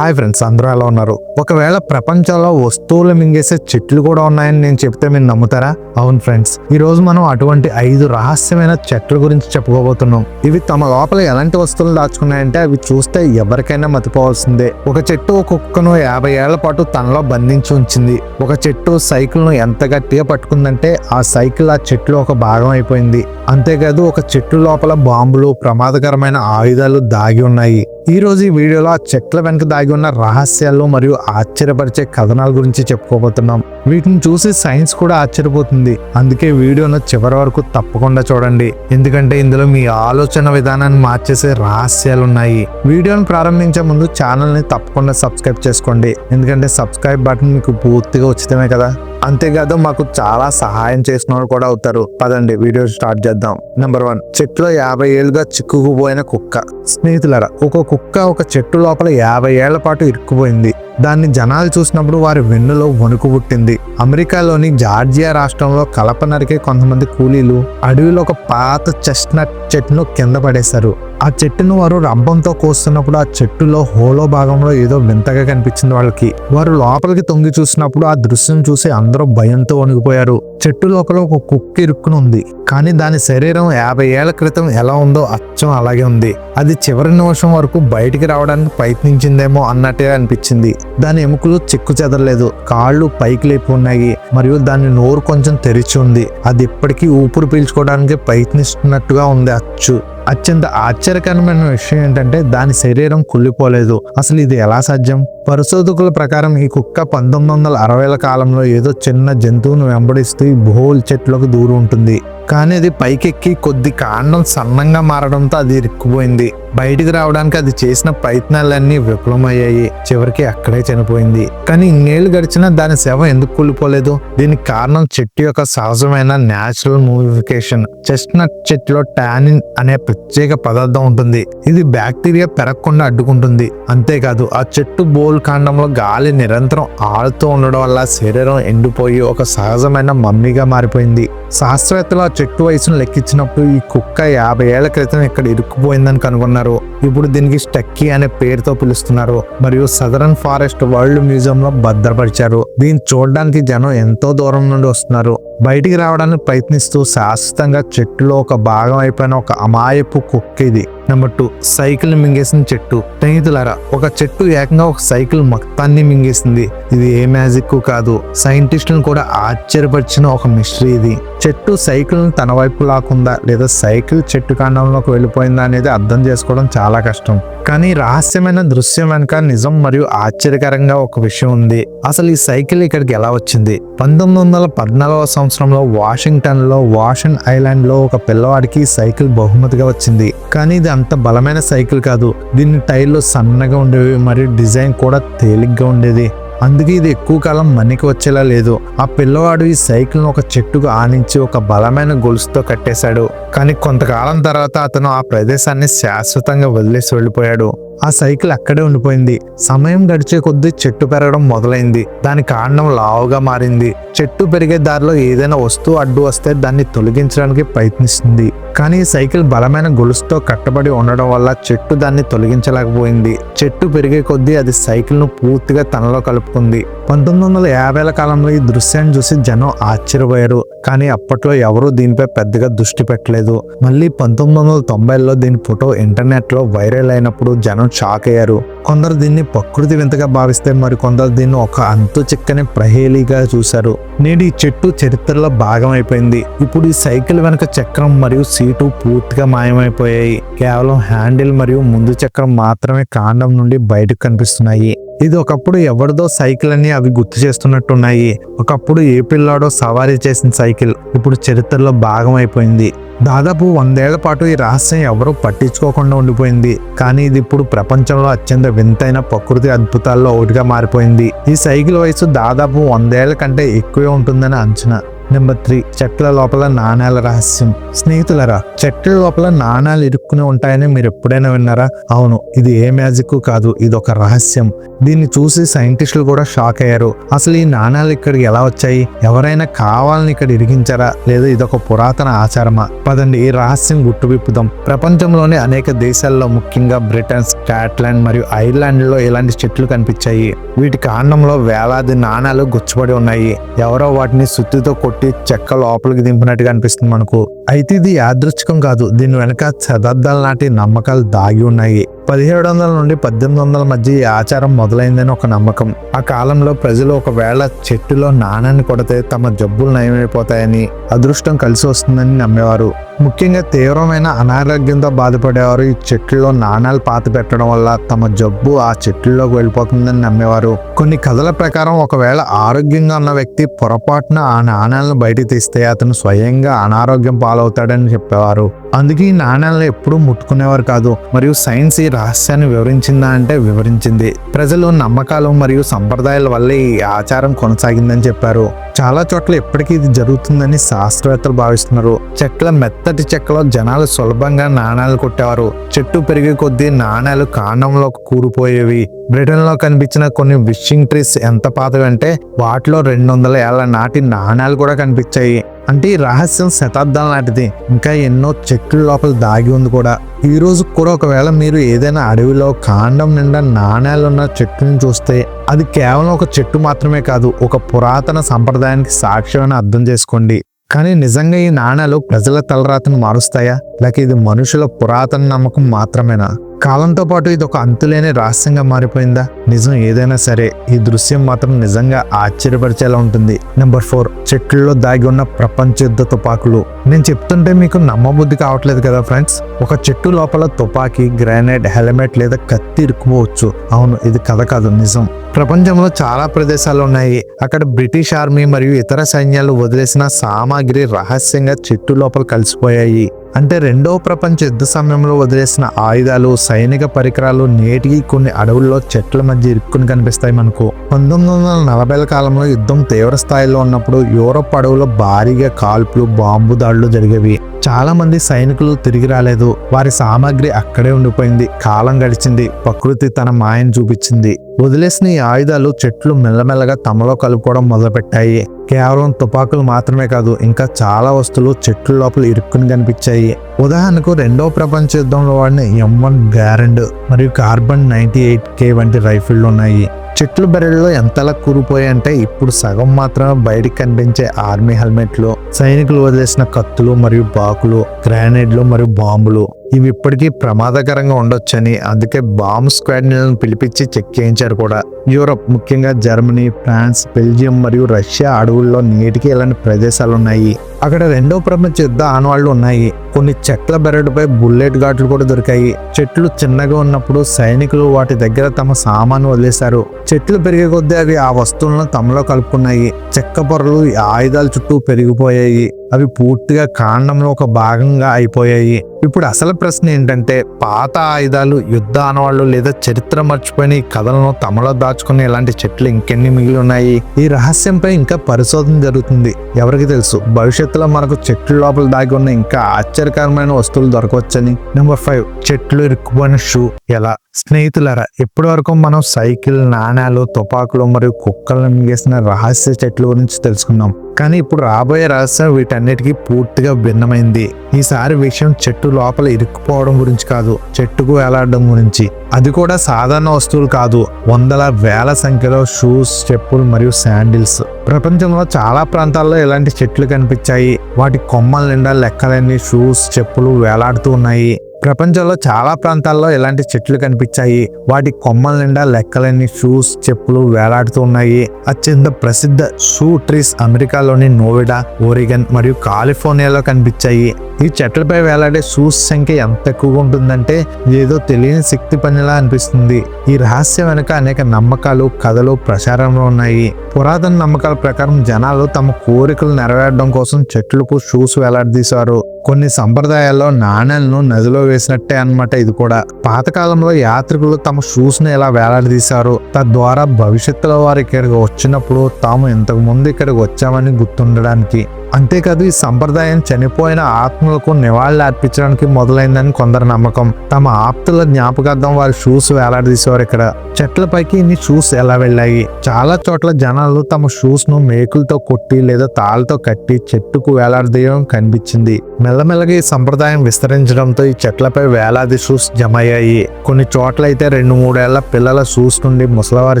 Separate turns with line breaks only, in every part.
Hi friends అందరూ ఎలా ఉన్నారు? ఒకవేళ ప్రపంచంలో వస్తువులు మింగేసే చెట్లు కూడా ఉన్నాయని నేను చెప్తే మీరు నమ్ముతారా? అవును ఫ్రెండ్స్ ఈ రోజు మనం అటువంటి ఐదు రహస్యమైన చెట్ల గురించి చెప్పుకోబోతున్నాం. ఇవి తమ లోపల ఎలాంటి వస్తువులు దాచుకున్నాయంటే అవి చూస్తే ఎవరికైనా మతిపోవాల్సిందే. ఒక చెట్టు ఒక కుక్కను యాభై ఏళ్ళ పాటు తనలో బంధించి ఉంచింది. ఒక చెట్టు సైకిల్ను ఎంత గట్టిగా పట్టుకుందంటే ఆ సైకిల్ ఆ చెట్లు ఒక భాగం అయిపోయింది. అంతేకాదు ఒక చెట్టు లోపల బాంబులు ప్రమాదకరమైన ఆయుధాలు దాగి ఉన్నాయి. ఈరోజు ఈ వీడియోలో ఆ చెట్ల వెనుక దాగి ఉన్న రహస్యాలు మరియు ఆశ్చర్యపరిచే కథనాల గురించి చెప్పుకోబోతున్నాం. వీటిని చూసి సైన్స్ కూడా ఆశ్చర్యపోతుంది. అందుకే వీడియోను చివరి వరకు తప్పకుండా చూడండి. ఎందుకంటే ఇందులో మీ ఆలోచన విధానాన్ని మార్చేసే రహస్యాలు ఉన్నాయి వీడియోను ప్రారంభించే ముందు ఛానల్ని తప్పకుండా సబ్స్క్రైబ్ చేసుకోండి. ఎందుకంటే సబ్స్క్రైబ్ బటన్ మీకు పూర్తిగా ఉచితమే కదా. అంతేకాదు మాకు చాలా సహాయం చేసిన వాళ్ళు కూడా అవుతారు. పదండి వీడియో స్టార్ట్ చేద్దాం. నెంబర్ వన్ చెట్టులో యాభై ఏళ్ళుగా చిక్కుకుపోయిన కుక్క. స్నేహితులరా ఒక కుక్క ఒక చెట్టు లోపల యాభై ఏళ్ళ పాటు ఇరుక్కుపోయింది. దాన్ని జనాలు చూసినప్పుడు వారి వెన్నులో వణుకు పుట్టింది. అమెరికాలోని జార్జియా రాష్ట్రంలో కలప నరికే కొంతమంది కూలీలు అడవిలో ఒక పాత చెస్ట్నట్ చెట్టును కింద పడేశారు. ఆ చెట్టును వారు రంభంతో కోస్తున్నప్పుడు ఆ చెట్టులో హోలో భాగంలో ఏదో వింతగా కనిపించింది వాళ్ళకి. వారు లోపలికి తొంగి చూసినప్పుడు ఆ దృశ్యం చూసి అందరూ భయంతో వణిగిపోయారు చెట్టు లోపల ఒక కుక్క ఇరుక్కుని ఉంది. కానీ దాని శరీరం యాభై ఏళ్ళ క్రితం ఎలా ఉందో అచ్చం అలాగే ఉంది. అది చివరి నిమిషం వరకు బయటికి రావడానికి ప్రయత్నించిందేమో అన్నట్టుగా అనిపించింది. దాని ఎముకలు చిక్కు చెదరలేదు. కాళ్ళు పైకి లేపి ఉన్నాయి. మరియు దాని నోరు కొంచెం తెరిచి ఉంది. అది ఇప్పటికీ ఊపిరి పీల్చుకోవడానికి ప్రయత్నిస్తున్నట్టుగా ఉంది అచ్చు. అత్యంత ఆశ్చర్యకరమైన విషయం ఏంటంటే దాని శరీరం కుళ్ళిపోలేదు. అసలు ఇది ఎలా సాధ్యం? పరిశోధకుల ప్రకారం ఈ కుక్క పంతొమ్మిది వందల అరవైల కాలంలో ఏదో చిన్న జంతువును వెంబడిస్తూ భోల్ చెట్లకు దూరం ఉంటుంది. కానీ అది పైకెక్కి కొద్ది కాండం సన్నంగా మారడంతో అది ఇరుక్కుపోయింది. బయటికి రావడానికి అది చేసిన ప్రయత్నాలన్నీ విఫలమయ్యాయి. చివరికి అక్కడే చనిపోయింది. కానీ ఇన్నేళ్ళు గడిచినా దాని శవం ఎందుకు కూలిపోలేదు దీనికి కారణం చెట్టు యొక్క సహజమైన న్యాచురల్ మూవిఫికేషన్ చెస్ట్నట్ చెట్టులో టానిన్ అనే ప్రత్యేక పదార్థం ఉంటుంది. ఇది బ్యాక్టీరియా పెరగకుండా అడ్డుకుంటుంది. అంతేకాదు ఆ చెట్టు బోల్ కాండంలో గాలి నిరంతరం ఆడుతూ ఉండడం వల్ల శరీరం ఎండిపోయి ఒక సహజమైన మమ్మీగా మారిపోయింది. శాస్త్రవేత్తలు ఆ చెట్టు వయసును లెక్కించినప్పుడు ఈ కుక్క యాభై ఏళ్ళ క్రితం ఇక్కడ ఇరుక్కుపోయిందని కనుగొన్నారు. ఇప్పుడు దీనికి స్టక్కీ అనే పేరుతో పిలుస్తున్నారు. మరియు సదరన్ ఫారెస్ట్ వరల్డ్ మ్యూజియం లో భద్రపరిచారు. దీన్ని చూడడానికి జనం ఎంతో దూరం నుండి వస్తున్నారు. బయటికి రావడానికి ప్రయత్నిస్తూ శాశ్వతంగా చెట్టులో ఒక భాగం అయిపోయిన ఒక అమాయ అమాయపు కుక్క ఇది నెంబర్ టూ సైకిల్ మింగేసిన చెట్టు. స్నేహితులారా ఒక చెట్టు ఏకంగా ఒక సైకిల్ మొత్తాన్ని మింగేసింది. ఇది ఏ మ్యాజిక్ కాదు సైంటిస్టులను కూడా ఆశ్చర్యపరిచిన ఒక మిస్టరీ ఇది. చెట్టు సైకిల్ తన వైపు లాక్కుందా లేదా సైకిల్ చెట్టు కాండంలోకి వెళ్ళిపోయిందా అనేది అర్థం చేసుకోవడం చాలా కష్టం. కానీ రహస్యమైన దృశ్యం వెనుక నిజం మరియు ఆశ్చర్యకరంగా ఒక విషయం ఉంది. అసలు ఈ సైకిల్ ఇక్కడికి ఎలా వచ్చింది? పంతొమ్మిది వందల పద్నాలుగవ సంవత్సరంలో వాషింగ్టన్లో వాషన్ ఐలాండ్లో ఒక పిల్లవాడికి సైకిల్ బహుమతిగా వచ్చింది. కానీ ఇది అంత బలమైన సైకిల్ కాదు. దీని టైర్లు సన్నగా ఉండేవి మరియు డిజైన్ కూడా తేలిగ్గా ఉండేది. అందుకే ఇది ఎక్కువ కాలం మన్నికి వచ్చేలా లేదు. ఆ పిల్లవాడు ఈ సైకిల్ను ఒక చెట్టుకు ఆనించి ఒక బలమైన గొలుసుతో కట్టేశాడు. కానీ కొంతకాలం తర్వాత అతను ఆ ప్రదేశాన్ని శాశ్వతంగా వదిలేసి వెళ్ళిపోయాడు. ఆ సైకిల్ అక్కడే ఉండిపోయింది. సమయం గడిచే కొద్దీ చెట్టు పెరగడం మొదలైంది. దాని కాండం లావుగా మారింది. చెట్టు పెరిగే దారిలో ఏదైనా వస్తువు అడ్డు వస్తే దాన్ని తొలగించడానికి ప్రయత్నిస్తుంది. కానీ సైకిల్ బలమైన గొలుసుతో కట్టబడి ఉండడం వల్ల చెట్టు దాన్ని తొలగించలేకపోయింది. చెట్టు పెరిగే కొద్దీ అది సైకిల్ను పూర్తిగా తనలో కలుపుకుంది. పంతొమ్మిది వందల యాభైల కాలంలో ఈ దృశ్యాన్ని చూసి జనం ఆశ్చర్యపోయారు. కానీ అప్పట్లో ఎవరూ దీనిపై పెద్దగా దృష్టి పెట్టలేదు. మళ్ళీ పంతొమ్మిది వందల తొంభైలో దీని ఫోటో ఇంటర్నెట్లో వైరల్ అయినప్పుడు జనం షాక్ అయ్యారు కొందరు దీన్ని ప్రకృతి వింతగా భావిస్తే మరి కొందరు దీన్ని ఒక అంతు చిక్కని ప్రహేలిగా చూశారు. నేడు ఈ చెట్టు చరిత్రలో భాగం అయిపోయింది ఇప్పుడు ఈ సైకిల్ వెనక చక్రం మరియు సీటు పూర్తిగా మాయమైపోయాయి. కేవలం హ్యాండిల్ మరియు ముందు చక్రం మాత్రమే కాండం నుండి బయటకు కనిపిస్తున్నాయి. ఇది ఒకప్పుడు ఎవరిదో సైకిల్ అని అవి గుర్తు చేస్తున్నట్టున్నాయి. ఒకప్పుడు ఏ పిల్లాడో సవారీ చేసిన సైకిల్ ఇప్పుడు చరిత్రలో భాగం అయిపోయింది. దాదాపు వందేళ్ళ పాటు ఈ రహస్యం ఎవరూ పట్టించుకోకుండా ఉండిపోయింది. కానీ ఇది ఇప్పుడు ప్రపంచంలో అత్యంత వింతైన ప్రకృతి అద్భుతాల్లో ఒకటిగా మారిపోయింది. ఈ సైకిల్ వయసు దాదాపు వందేళ్ళ కంటే ఎక్కువే ఉంటుందని అంచనా. నెంబర్ త్రీ చెట్ల లోపల నాణాల రహస్యం. స్నేహితులరా చెట్ల లోపల నాణాలు ఇరుక్కుని ఉంటాయని మీరు ఎప్పుడైనా విన్నారా? అవును ఇది ఏ మ్యాజిక్ కాదు ఇది ఒక రహస్యం. దీన్ని చూసి సైంటిస్టులు కూడా షాక్ అయ్యారు. అసలు ఈ నాణాలు ఇక్కడికి ఎలా వచ్చాయి? ఎవరైనా కావాలని ఇక్కడ ఇరిగించారా లేదా ఇదొక పురాతన ఆచారమా? పదండి ఈ రహస్యం గుట్టువిప్పుదాం ప్రపంచంలోని అనేక దేశాల్లో ముఖ్యంగా బ్రిటన్ స్కాట్లాండ్ మరియు ఐర్లాండ్లో ఇలాంటి చెట్లు కనిపించాయి. వీటి కాండంలో వేలాది నాణాలు గుచ్చుబడి ఉన్నాయి. ఎవరో వాటిని సుత్తితో కొట్టి చెక్క లోపలికి దింపినట్టుగా అనిపిస్తుంది మనకు. అయితే ఇది యాదృచ్ఛికం కాదు. దీని వెనక శతాబ్దాల నాటి నమ్మకాలు దాగి ఉన్నాయి. పదిహేడు వందల నుండి పద్దెనిమిది వందల మధ్య ఈ ఆచారం మొదలైందని ఒక నమ్మకం. ఆ కాలంలో ప్రజలు ఒకవేళ చెట్టులో నాణాన్ని కొడితే తమ జబ్బులు నయమైపోతాయని అదృష్టం కలిసి వస్తుందని నమ్మేవారు. ముఖ్యంగా తీవ్రమైన అనారోగ్యంతో బాధపడేవారు ఈ చెట్లలో నాణాలు పాత పెట్టడం వల్ల తమ జబ్బు ఆ చెట్లలోకి వెళ్ళిపోతుందని నమ్మేవారు. కొన్ని కథల ప్రకారం ఒకవేళ ఆరోగ్యంగా ఉన్న వ్యక్తి పొరపాటున ఆ నాణాలను బయటికి తీస్తే అతను స్వయంగా అనారోగ్యం పాలవుతాడని చెప్పేవారు. అందుకే ఈ నాణాలను ఎప్పుడూ ముట్టుకునేవారు కాదు మరియు సైన్స్ ఈ రహస్యాన్ని వివరించిందా అంటే వివరించింది. ప్రజలు నమ్మకాలు మరియు సంప్రదాయాల వల్లే ఈ ఆచారం కొనసాగిందని చెప్పారు. చాలా చోట్ల ఇప్పటికీ ఇది జరుగుతుందని శాస్త్రవేత్తలు భావిస్తున్నారు. చెట్ల మెత్తటి చెక్కలో జనాలు సులభంగా నాణాలు కొట్టేవారు. చెట్టు పెరిగే కొద్దీ నాణాలు కాండంలో కూరిపోయేవి. బ్రిటన్లో కనిపించిన కొన్ని విషింగ్ ట్రీస్ ఎంత పాతవి అంటే వాటిలో రెండు వందల ఏళ్ళ నాటి నాణాలు కూడా కనిపించాయి. అంటే ఈ రహస్యం శతాబ్దాల నాటిది. ఇంకా ఎన్నో చెట్ల లోపల దాగి ఉంది కూడా. ఈ రోజు కూడా ఒకవేళ మీరు ఏదైనా అడవిలో కాండం నిండా నాణాలున్న చెట్టుని చూస్తే అది కేవలం ఒక చెట్టు మాత్రమే కాదు ఒక పురాతన సంప్రదాయానికి సాక్ష్యమని అర్థం చేసుకోండి. కానీ నిజంగా ఈ నాణాలు ప్రజల తలరాతను మారుస్తాయా? లేక ఇది మనుషుల పురాతన నమ్మకం మాత్రమేనా? కాలంతో పాటు ఇది ఒక అంతులేని రహస్యంగా మారిపోయిందా? నిజం ఏదైనా సరే ఈ దృశ్యం మాత్రం నిజంగా ఆశ్చర్యపరిచేలా ఉంటుంది. నెంబర్ ఫోర్ చెట్లలో దాగి ఉన్న ప్రపంచ యుద్ధ తుపాకులు. నేను చెప్తుంటే మీకు నమ్మబుద్ధి కావట్లేదు కదా ఫ్రెండ్స్ ఒక చెట్టు లోపల తుపాకీ గ్రానైట్ హెల్మెట్ లేదా కత్తి ఇరుక్కుపోవచ్చు. అవును ఇది కథ కాదు నిజం. ప్రపంచంలో చాలా ప్రదేశాలు ఉన్నాయి. అక్కడ బ్రిటిష్ ఆర్మీ మరియు ఇతర సైన్యాలు వదిలేసిన సామాగ్రి రహస్యంగా చెట్టు లోపల కలిసిపోయాయి. అంటే రెండవ ప్రపంచ యుద్ధ సమయంలో వదిలేసిన ఆయుధాలు సైనిక పరికరాలు నేటికి కొన్ని అడవుల్లో చెట్ల మధ్య ఇరుక్కుని కనిపిస్తాయి మనకు. పంతొమ్మిది వందల నలభైల కాలంలో యుద్ధం తీవ్ర స్థాయిలో ఉన్నప్పుడు యూరప్ అడవులో భారీగా కాల్పులు బాంబు దాడులు జరిగేవి. చాలా మంది సైనికులు తిరిగి రాలేదు. వారి సామాగ్రి అక్కడే ఉండిపోయింది. కాలం గడిచింది. ప్రకృతి తన మాయను చూపించింది. వదిలేసిన ఈ ఆయుధాలు చెట్లు మెల్లమెల్లగా తమలో కలుపుకోవడం మొదలుపెట్టాయి. కేవలం తుపాకులు మాత్రమే కాదు ఇంకా చాలా వస్తువులు చెట్ల లోపల ఇరుక్కుని కనిపించాయి. ఉదాహరణకు రెండవ ప్రపంచ యుద్ధంలో వాడిన ఎం వన్ గ్యారెండ్ మరియు కార్బన్ నైన్టీ ఎయిట్ కే వంటి రైఫిళ్ళు ఉన్నాయి. చెట్లు బెరడులో ఎంతలా కూరిపోయాయి అంటే ఇప్పుడు సగం మాత్రమే బయటికి కనిపించే ఆర్మీ హెల్మెట్లు సైనికులు వదిలేసిన కత్తులు మరియు బాకులు గ్రానైడ్లు మరియు బాంబులు. ఇవి ఇప్పటికీ ప్రమాదకరంగా ఉండొచ్చని అందుకే బాంబ్ స్క్వాడ్లను పిలిపించి చెక్ చేయించారు కూడా. యూరప్ ముఖ్యంగా జర్మనీ ఫ్రాన్స్ బెల్జియం మరియు రష్యా అడవుల్లో నేటికి ఇలాంటి ప్రదేశాలు ఉన్నాయి. అక్కడ రెండో ప్రపంచ యుద్ధ ఆనవాళ్ళు ఉన్నాయి. కొన్ని చెట్ల బెరడుపై బుల్లెట్ ఘాట్లు కూడా దొరికాయి. చెట్లు చిన్నగా ఉన్నప్పుడు సైనికులు వాటి దగ్గర తమ సామాను వదిలేశారు. చెట్లు పెరిగే కొద్దీ అవి ఆ వస్తువులను తమలో కలుపుకున్నాయి. చెక్క పొరలు ఆయుధాల చుట్టూ పెరిగిపోయాయి. అవి పూర్తిగా కాండంలో ఒక భాగంగా అయిపోయాయి. ఇప్పుడు అసలు ప్రశ్న ఏంటంటే పాత ఆయుధాలు యుద్ధ ఆనవాళ్ళు లేదా చరిత్ర మర్చిపోయిన కథలను తమలో దాచుకునే ఇలాంటి చెట్లు ఇంకెన్ని మిగిలి ఉన్నాయి? ఈ రహస్యంపై ఇంకా పరిశోధన జరుగుతుంది. ఎవరికి తెలుసు? భవిష్యత్తులో మనకు చెట్ల లోపల దాగి ఉన్న ఇంకా ఆశ్చర్యకరమైన వస్తువులు దొరకవచ్చని. నెంబర్ ఫైవ్ చెట్లు ఇరుక్కుపోయిన షూ. ఎలా? స్నేహితులరా ఇప్పటి వరకు మనం సైకిల్ నాణాలు తుపాకులు మరియు కుక్కలను మింగేసిన రహస్య చెట్ల గురించి తెలుసుకున్నాం. కానీ ఇప్పుడు రాబోయే రహస్యం వీటన్నిటికీ పూర్తిగా భిన్నమైంది. ఈసారి విషయం చెట్టు లోపల ఇరుక్కుపోవడం గురించి కాదు చెట్టుకు వేలాడడం గురించి. అది కూడా సాధారణ వస్తువులు కాదు వందల వేల సంఖ్యలో షూస్ చెప్పులు మరియు శాండిల్స్. ప్రపంచంలో చాలా ప్రాంతాల్లో ఇలాంటి చెట్లు కనిపించాయి. వాటి కొమ్మల నిండా లెక్కలేని షూస్ చెప్పులు వేలాడుతూ ఉన్నాయి. ప్రపంచంలో చాలా ప్రాంతాల్లో ఇలాంటి చెట్లు కనిపించాయి. వాటి కొమ్మల నిండా లెక్కలేని షూస్ చెప్పులు వేలాడుతూ ఉన్నాయి. అత్యంత ప్రసిద్ధ షూ ట్రీస్ అమెరికాలోని నోవిడా ఓరిగన్ మరియు కాలిఫోర్నియాలో కనిపించాయి. ఈ చెట్లపై వేలాడే షూస్ సంఖ్య ఎంత ఎక్కువగా ఉంటుందంటే ఏదో తెలియని శక్తి పనిలా అనిపిస్తుంది. ఈ రహస్యం వెనుక అనేక నమ్మకాలు కథలు ప్రచారంలో ఉన్నాయి. పురాతన నమ్మకాల ప్రకారం జనాలు తమ కోరికలు నెరవేరడం కోసం చెట్లకు షూస్ వేలాడదీశారు. కొన్ని సంప్రదాయాల్లో నాణేలను నదిలో వేసినట్టే అనమాట ఇది కూడా. పాతకాలంలో యాత్రికులు తమ షూస్ని ఎలా వేలాడదీశారు తద్వారా భవిష్యత్తులో వారు ఇక్కడికి వచ్చినప్పుడు తాము ఇంతకు ముందు ఇక్కడికి వచ్చామని గుర్తుండడానికి. అంతేకాదు ఈ సంప్రదాయం చనిపోయిన ఆత్మలకు నివాళులు అర్పించడానికి మొదలైందని కొందరు నమ్మకం. తమ ఆప్తుల జ్ఞాపకార్థం వారి షూస్ వేలాడదీసేవారు ఇక్కడ. చెట్లపైకి ఇన్ని షూస్ ఎలా వెళ్ళాయి? చాలా చోట్ల జనాలు తమ షూస్ను మేకులతో కొట్టి లేదా తాళ్ళతో కట్టి చెట్టుకు వేలాడదీయడం కనిపించింది. మెల్లమెల్లగా ఈ సంప్రదాయం విస్తరించడంతో ఈ చెట్లపై వేలాది షూస్ జమ అయ్యాయి కొన్ని చోట్ల అయితే రెండు మూడేళ్ళ పిల్లల షూస్ నుండి ముసలవారి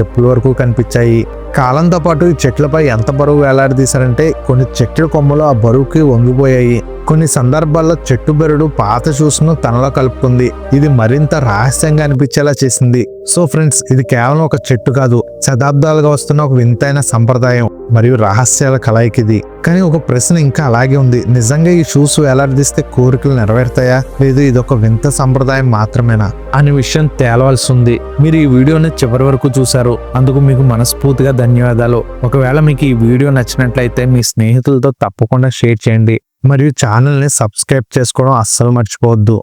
చెప్పుల వరకు కనిపించాయి. కాలంతో పాటు ఈ చెట్లపై ఎంత బరువు వేలాడదీశారంటే కొన్ని చెట్ల కొమ్మలు ఆ బరువుకి వంగిపోయాయి. కొన్ని సందర్భాల్లో చెట్టు బెరడు పాత షూస్ను తనలో కలుపుకుంది. ఇది మరింత రహస్యంగా అనిపించేలా చేసింది. సో ఫ్రెండ్స్ ఇది కేవలం ఒక చెట్టు కాదు. శతాబ్దాలుగా వస్తున్న ఒక వింతైన సంప్రదాయం మరియు రహస్యాల కలయిక ఇది. కానీ ఒక ప్రశ్న ఇంకా అలాగే ఉంది. నిజంగా ఈ షూస్ వేలాడదీస్తే కోరికలు నెరవేరుతాయా? లేదు ఇది ఒక వింత సంప్రదాయం మాత్రమేనా? అనే విషయం తేలవలసి ఉంది. మీరు ఈ వీడియోని చివరి వరకు చూశారు. అందుకు మీకు మనస్ఫూర్తిగా ధన్యవాదాలు. ఒకవేళ మీకు ఈ వీడియో నచ్చినట్లయితే మీ స్నేహితులతో తప్పకుండా షేర్ చేయండి. మరియు ఛానల్ని సబ్స్క్రైబ్ చేసుకోవడం అస్సలు మర్చిపోవద్దు.